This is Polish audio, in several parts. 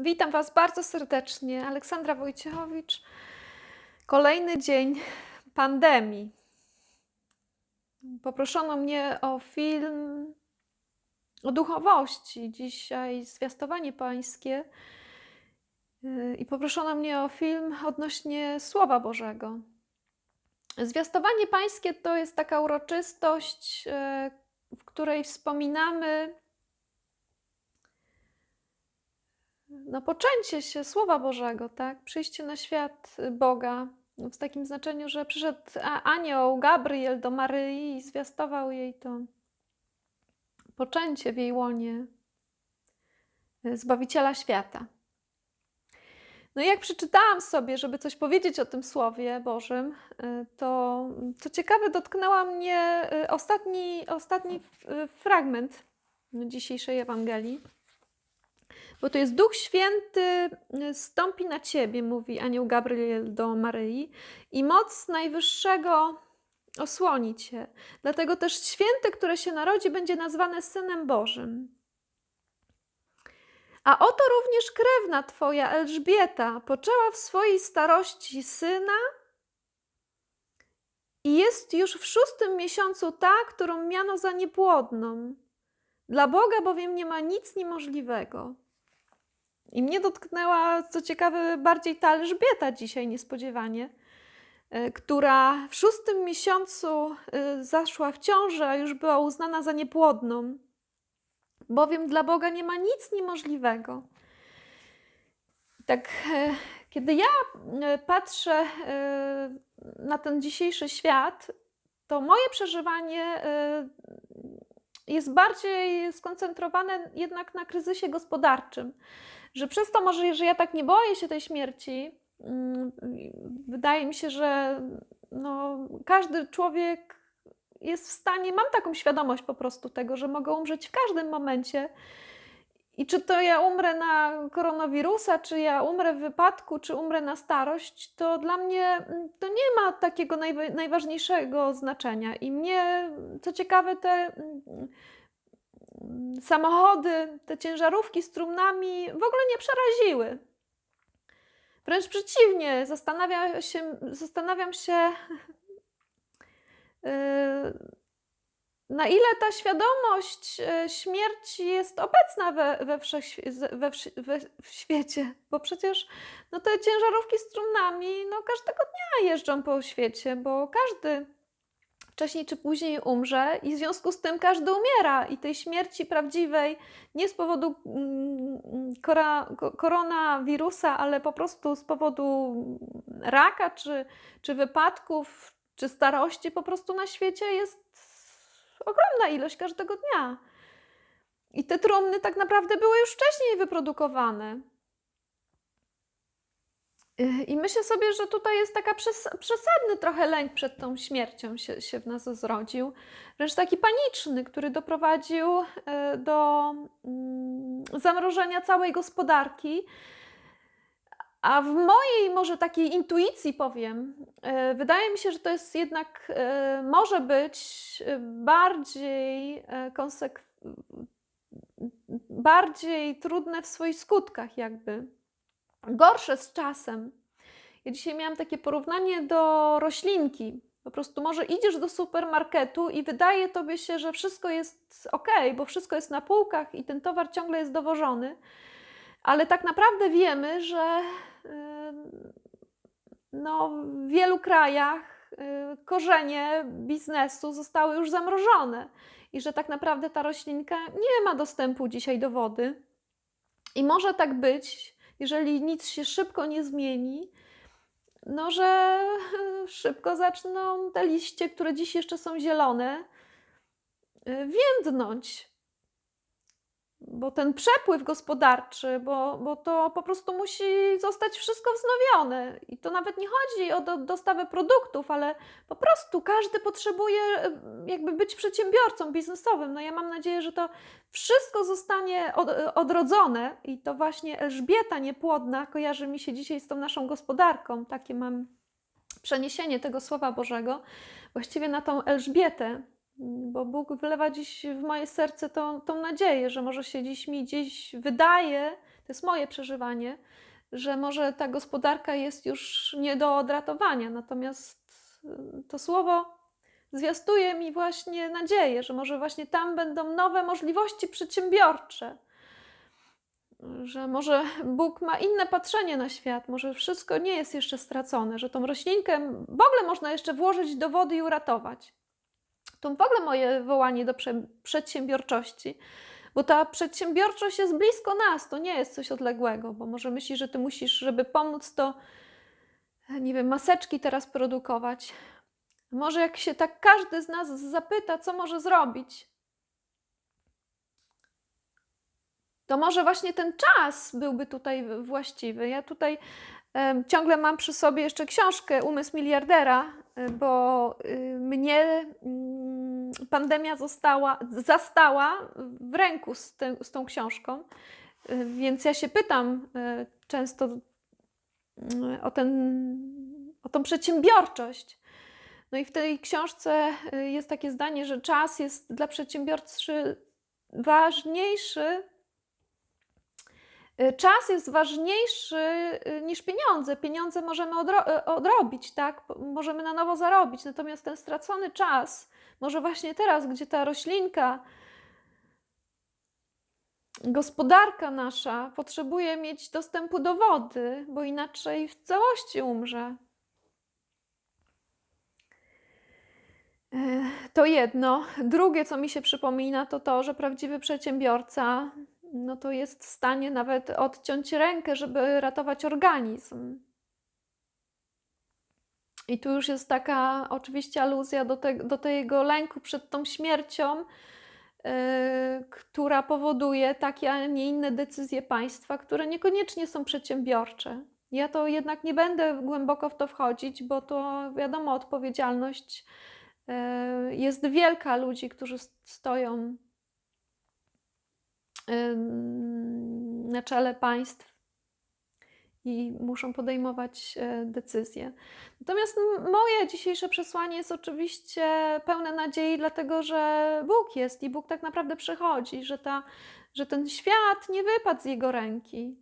Witam Was bardzo serdecznie. Aleksandra Wojciechowicz. Kolejny dzień pandemii. Poproszono mnie o film o duchowości. Dzisiaj zwiastowanie pańskie. Yy, I poproszono mnie o film odnośnie Słowa Bożego. Zwiastowanie pańskie to jest taka uroczystość, yy, w której wspominamy no, poczęcie się Słowa Bożego, tak? Przyjście na świat Boga w takim znaczeniu, że przyszedł anioł Gabriel do Maryi i zwiastował jej to poczęcie w jej łonie Zbawiciela świata. No i jak przeczytałam sobie, żeby coś powiedzieć o tym Słowie Bożym, to co ciekawe dotknęła mnie y, ostatni, ostatni y, fragment dzisiejszej Ewangelii. Bo to jest Duch Święty y, stąpi na ciebie, mówi anioł Gabriel do Maryi, i moc Najwyższego osłoni cię. Dlatego też święte, które się narodzi, będzie nazwane Synem Bożym. A oto również krewna twoja Elżbieta poczęła w swojej starości syna i jest już w szóstym miesiącu ta, którą miano za niepłodną. Dla Boga bowiem nie ma nic niemożliwego. I mnie dotknęła, co ciekawe, bardziej ta Elżbieta dzisiaj niespodziewanie, y, która w szóstym miesiącu y, zaszła w ciążę, a już była uznana za niepłodną, bowiem dla Boga nie ma nic niemożliwego. Tak, e, kiedy ja e, patrzę e, na ten dzisiejszy świat, to moje przeżywanie e, jest bardziej skoncentrowane jednak na kryzysie gospodarczym że przez to może, że ja tak nie boję się tej śmierci, mm, wydaje mi się, że no, każdy człowiek jest w stanie, mam taką świadomość po prostu tego, że mogę umrzeć w każdym momencie. I czy to ja umrę na koronawirusa, czy ja umrę w wypadku, czy umrę na starość, to dla mnie mm, to nie ma takiego najwa- najważniejszego znaczenia. I mnie, co ciekawe, te mm, samochody, te ciężarówki z trumnami w ogóle nie przeraziły. Wręcz przeciwnie, zastanawiam się, zastanawiam się yy, na ile ta świadomość yy, śmierci jest obecna we, we, wszechświe- we, we w świecie, bo przecież no, te ciężarówki z trumnami no, każdego dnia jeżdżą po świecie, bo każdy wcześniej czy później umrze i w związku z tym każdy umiera i tej śmierci prawdziwej nie z powodu mm, kora, ko- koronawirusa, ale po prostu z powodu raka czy, czy wypadków, czy starości po prostu na świecie jest ogromna ilość każdego dnia. I te trumny tak naprawdę były już wcześniej wyprodukowane. Y, I myślę sobie, że tutaj jest taka przes- przesadny trochę lęk przed tą śmiercią się, się w nas zrodził, wręcz taki paniczny, który doprowadził y, do mm, zamrożenia całej gospodarki. A w mojej może takiej intuicji powiem, y, wydaje mi się, że to jest jednak, może być bardziej konsek- bardziej trudne w swoich skutkach jakby gorsze z czasem. Ja dzisiaj miałam takie porównanie do roślinki. Po prostu może idziesz do supermarketu i wydaje tobie się, że wszystko jest ok, bo wszystko jest na półkach i ten towar ciągle jest dowożony, ale tak naprawdę wiemy, że yy, no, w wielu krajach yy, korzenie biznesu zostały już zamrożone i że tak naprawdę ta roślinka nie ma dostępu dzisiaj do wody. I może tak być, jeżeli nic się szybko nie zmieni, no że szybko zaczną te liście, które dziś jeszcze są zielone, y, więdnąć. Bo ten przepływ gospodarczy, bo, bo to po prostu musi zostać wszystko wznowione. I to nawet nie chodzi o do, dostawę produktów, ale po prostu każdy potrzebuje jakby być przedsiębiorcą biznesowym. No ja mam nadzieję, że to wszystko zostanie od, odrodzone i to właśnie Elżbieta niepłodna kojarzy mi się dzisiaj z tą naszą gospodarką. Takie mam przeniesienie tego Słowa Bożego właściwie na tą Elżbietę, bo Bóg wylewa dziś w moje serce tą, tą nadzieję, że może się dziś mi gdzieś wydaje, to jest moje przeżywanie, że może ta gospodarka jest już nie do odratowania. Natomiast y, to słowo zwiastuje mi właśnie nadzieję, że może właśnie tam będą nowe możliwości przedsiębiorcze. Że może Bóg ma inne patrzenie na świat, może wszystko nie jest jeszcze stracone, że tą roślinkę w ogóle można jeszcze włożyć do wody i uratować. To w ogóle moje wołanie do prze- przedsiębiorczości, bo ta przedsiębiorczość jest blisko nas, to nie jest coś odległego, bo może myślisz, że ty musisz, żeby pomóc, to nie wiem, maseczki teraz produkować. Może jak się tak każdy z nas zapyta, co może zrobić, to może właśnie ten czas byłby tutaj właściwy. Ja tutaj ciągle mam przy sobie jeszcze książkę Umysł miliardera, bo y, mnie mm, pandemia została, zastała w ręku z, tym, z tą książką. Y, Więc ja się pytam y, często o, ten, o tą przedsiębiorczość. No i w tej książce jest takie zdanie, że czas jest dla przedsiębiorcy ważniejszy. Y, Czas jest ważniejszy y, niż pieniądze. Pieniądze możemy odro- y, odrobić, tak? Możemy na nowo zarobić. Natomiast ten stracony czas, może właśnie teraz, gdzie ta roślinka, gospodarka nasza potrzebuje mieć dostępu do wody, bo inaczej w całości umrze. To jedno. Drugie, co mi się przypomina, to to, że prawdziwy przedsiębiorca no to jest w stanie nawet odciąć rękę, żeby ratować organizm. I tu już jest taka oczywiście aluzja do, te, do tego lęku przed tą śmiercią, yy, która powoduje takie, a nie inne decyzje państwa, które niekoniecznie są przedsiębiorcze. Ja to jednak nie będę głęboko w to wchodzić, bo to wiadomo, odpowiedzialność yy, jest wielka ludzi, którzy stoją na czele państw i muszą podejmować e, decyzje. Natomiast moje dzisiejsze przesłanie jest oczywiście pełne nadziei, dlatego że Bóg jest i Bóg tak naprawdę przychodzi, że, ta, że ten świat nie wypadł z Jego ręki,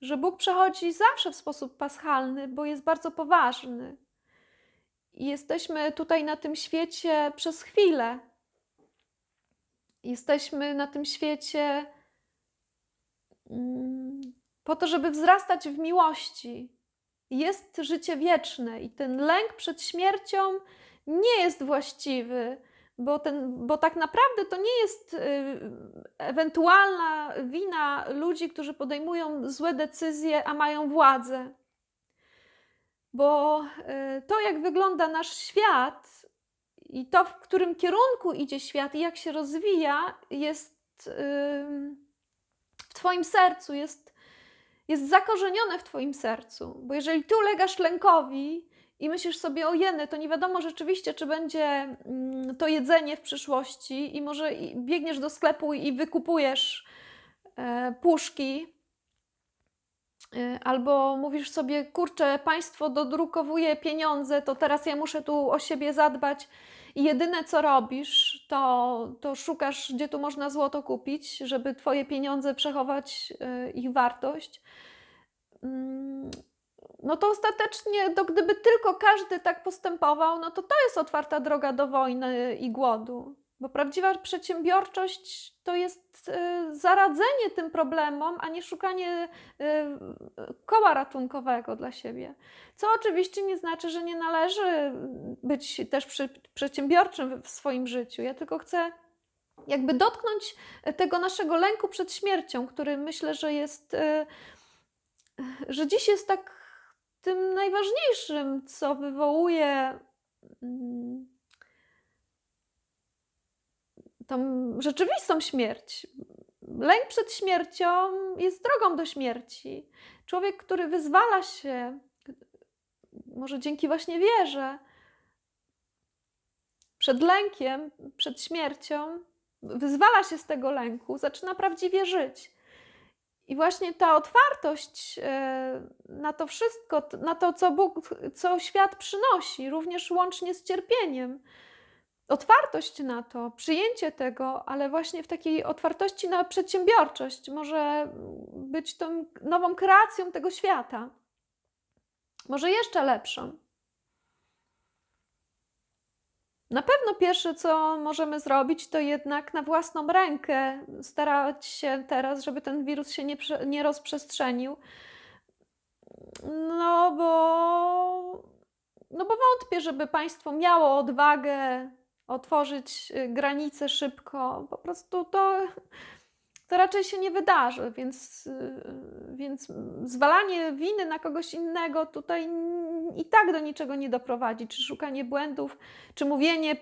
że Bóg przechodzi zawsze w sposób paschalny, bo jest bardzo poważny. I jesteśmy tutaj na tym świecie przez chwilę. Jesteśmy na tym świecie mm, po to, żeby wzrastać w miłości. Jest życie wieczne i ten lęk przed śmiercią nie jest właściwy, bo, ten, bo tak naprawdę to nie jest y, ewentualna wina ludzi, którzy podejmują złe decyzje, a mają władzę. Bo y, to, jak wygląda nasz świat i to, w którym kierunku idzie świat i jak się rozwija, jest w Twoim sercu, jest, jest zakorzenione w Twoim sercu. Bo jeżeli Ty ulegasz lękowi i myślisz sobie, o jeny, to nie wiadomo rzeczywiście, czy będzie mm, to jedzenie w przyszłości i może biegniesz do sklepu i wykupujesz e, puszki, Albo mówisz sobie, kurczę, państwo dodrukowuje pieniądze, to teraz ja muszę tu o siebie zadbać. I jedyne co robisz, to, to szukasz, gdzie tu można złoto kupić, żeby twoje pieniądze przechować e, ich wartość. Mm, No to ostatecznie, to gdyby tylko każdy tak postępował, no to to jest otwarta droga do wojny i głodu. Bo prawdziwa przedsiębiorczość to jest e, zaradzenie tym problemom, a nie szukanie e, koła ratunkowego dla siebie. Co oczywiście nie znaczy, że nie należy być też przedsiębiorczym w swoim życiu. Ja tylko chcę jakby dotknąć tego naszego lęku przed śmiercią, który myślę, że jest, e, że dziś jest tak tym najważniejszym, co wywołuje mm, tą rzeczywistą śmierć. Lęk przed śmiercią jest drogą do śmierci. Człowiek, który wyzwala się, może dzięki właśnie wierze, przed lękiem, przed śmiercią, wyzwala się z tego lęku, zaczyna prawdziwie żyć. I właśnie ta otwartość e, na to wszystko, na to, co Bóg, co świat przynosi, również łącznie z cierpieniem, otwartość na to, przyjęcie tego, ale właśnie w takiej otwartości na przedsiębiorczość może być tą nową kreacją tego świata. Może jeszcze lepszą. Na pewno pierwsze, co możemy zrobić, to jednak na własną rękę starać się teraz, żeby ten wirus się nie, nie rozprzestrzenił. No bo, no bo wątpię, żeby państwo miało odwagę otworzyć y, granice szybko. Po prostu to, to raczej się nie wydarzy, więc, y, więc zwalanie winy na kogoś innego tutaj i tak do niczego nie doprowadzi. Czy szukanie błędów, czy mówienie,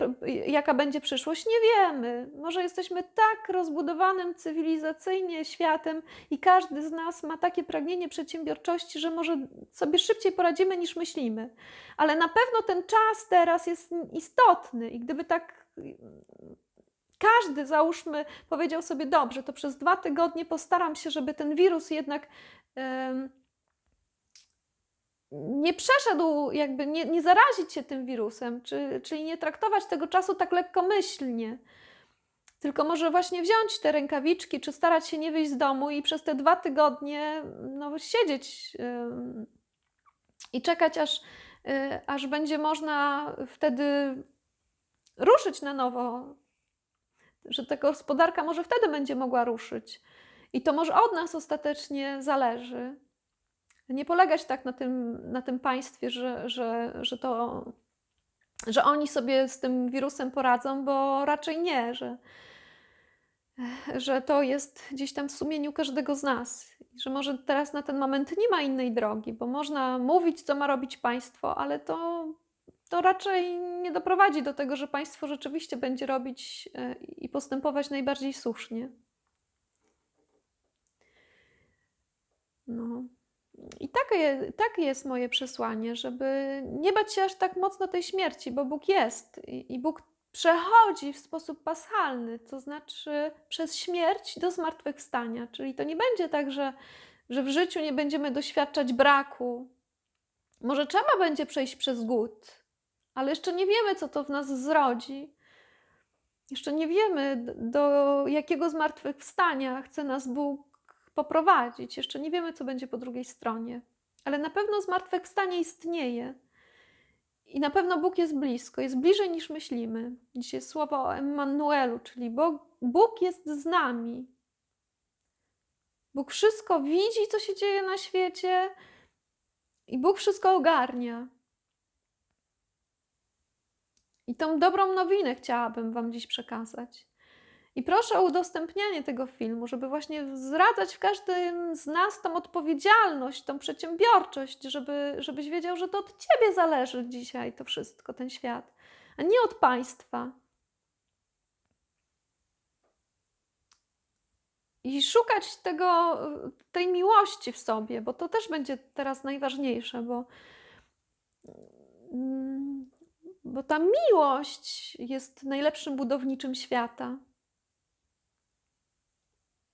jaka będzie przyszłość, nie wiemy. Może jesteśmy tak rozbudowanym cywilizacyjnie światem i każdy z nas ma takie pragnienie przedsiębiorczości, że może sobie szybciej poradzimy niż myślimy. Ale na pewno ten czas teraz jest istotny i gdyby tak każdy, załóżmy, powiedział sobie, dobrze, to przez dwa tygodnie postaram się, żeby ten wirus jednak em, nie przeszedł, jakby nie, nie zarazić się tym wirusem, czy, czyli nie traktować tego czasu tak lekkomyślnie. Tylko może właśnie wziąć te rękawiczki, czy starać się nie wyjść z domu i przez te dwa tygodnie no, siedzieć em, i czekać, aż, y, aż będzie można wtedy ruszyć na nowo, że ta gospodarka może wtedy będzie mogła ruszyć. I to może od nas ostatecznie zależy. Nie polegać tak na tym, na tym państwie, że, że, że, to, że oni sobie z tym wirusem poradzą, bo raczej nie, że, że to jest gdzieś tam w sumieniu każdego z nas. I że może teraz na ten moment nie ma innej drogi, bo można mówić, co ma robić państwo, ale to, to raczej nie doprowadzi do tego, że państwo rzeczywiście będzie robić e, i postępować najbardziej słusznie. No. I takie, takie jest moje przesłanie, żeby nie bać się aż tak mocno tej śmierci, bo Bóg jest i, i Bóg przechodzi w sposób paschalny, to znaczy przez śmierć do zmartwychwstania. Czyli to nie będzie tak, że, że w życiu nie będziemy doświadczać braku. Może trzeba będzie przejść przez głód, ale jeszcze nie wiemy, co to w nas zrodzi. Jeszcze nie wiemy, do jakiego zmartwychwstania chce nas Bóg poprowadzić. Jeszcze nie wiemy, co będzie po drugiej stronie. Ale na pewno zmartwychwstanie istnieje. I na pewno Bóg jest blisko, jest bliżej niż myślimy. Dzisiaj słowo o Emmanuelu, czyli Bóg, Bóg jest z nami. Bóg wszystko widzi, co się dzieje na świecie, i Bóg wszystko ogarnia. I tą dobrą nowinę chciałabym Wam dziś przekazać. I proszę o udostępnianie tego filmu, żeby właśnie zradzać w każdym z nas tą odpowiedzialność, tą przedsiębiorczość, żeby, żebyś wiedział, że to od Ciebie zależy dzisiaj to wszystko, ten świat, a nie od państwa. I szukać tego, tej miłości w sobie, bo to też będzie teraz najważniejsze, bo, mm, bo ta miłość jest najlepszym budowniczym świata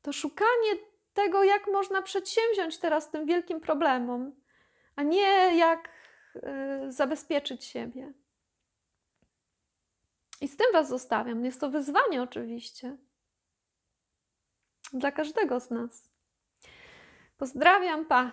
to szukanie tego, jak można przedsięwziąć teraz tym wielkim problemom, a nie jak y, zabezpieczyć siebie. I z tym Was zostawiam. Jest to wyzwanie, oczywiście. Dla każdego z nas. Pozdrawiam, pa.